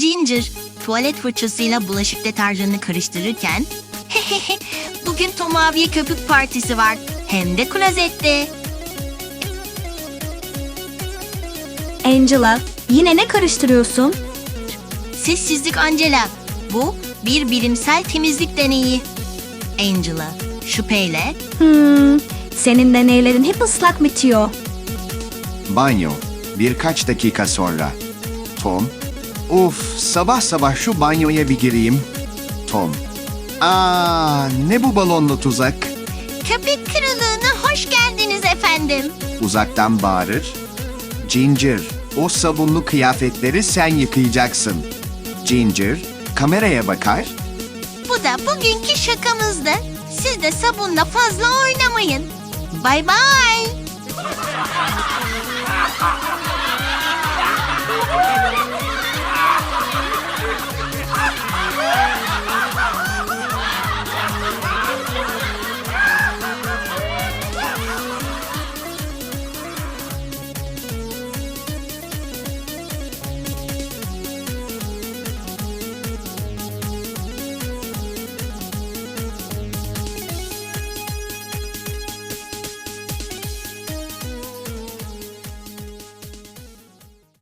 Ginger tuvalet fırçasıyla bulaşık deterjanını karıştırırken bugün Tom abiye köpük partisi var. Hem de klozette. Angela, yine ne karıştırıyorsun? Sessizlik Angela. Bu bir bilimsel temizlik deneyi. Angela şüpheyle Hmm, senin deneylerin hep ıslak bitiyor. Banyo. Birkaç dakika sonra. Tom. Uf, sabah sabah şu banyoya bir gireyim. Tom. Aa, ne bu balonlu tuzak? köpük kırılığına hoş geldiniz efendim. Uzaktan bağırır. Ginger, o sabunlu kıyafetleri sen yıkayacaksın. Ginger, kameraya bakar. Bu da bugünkü şakamızdı. Siz de sabunla fazla oynamayın. Bay bay.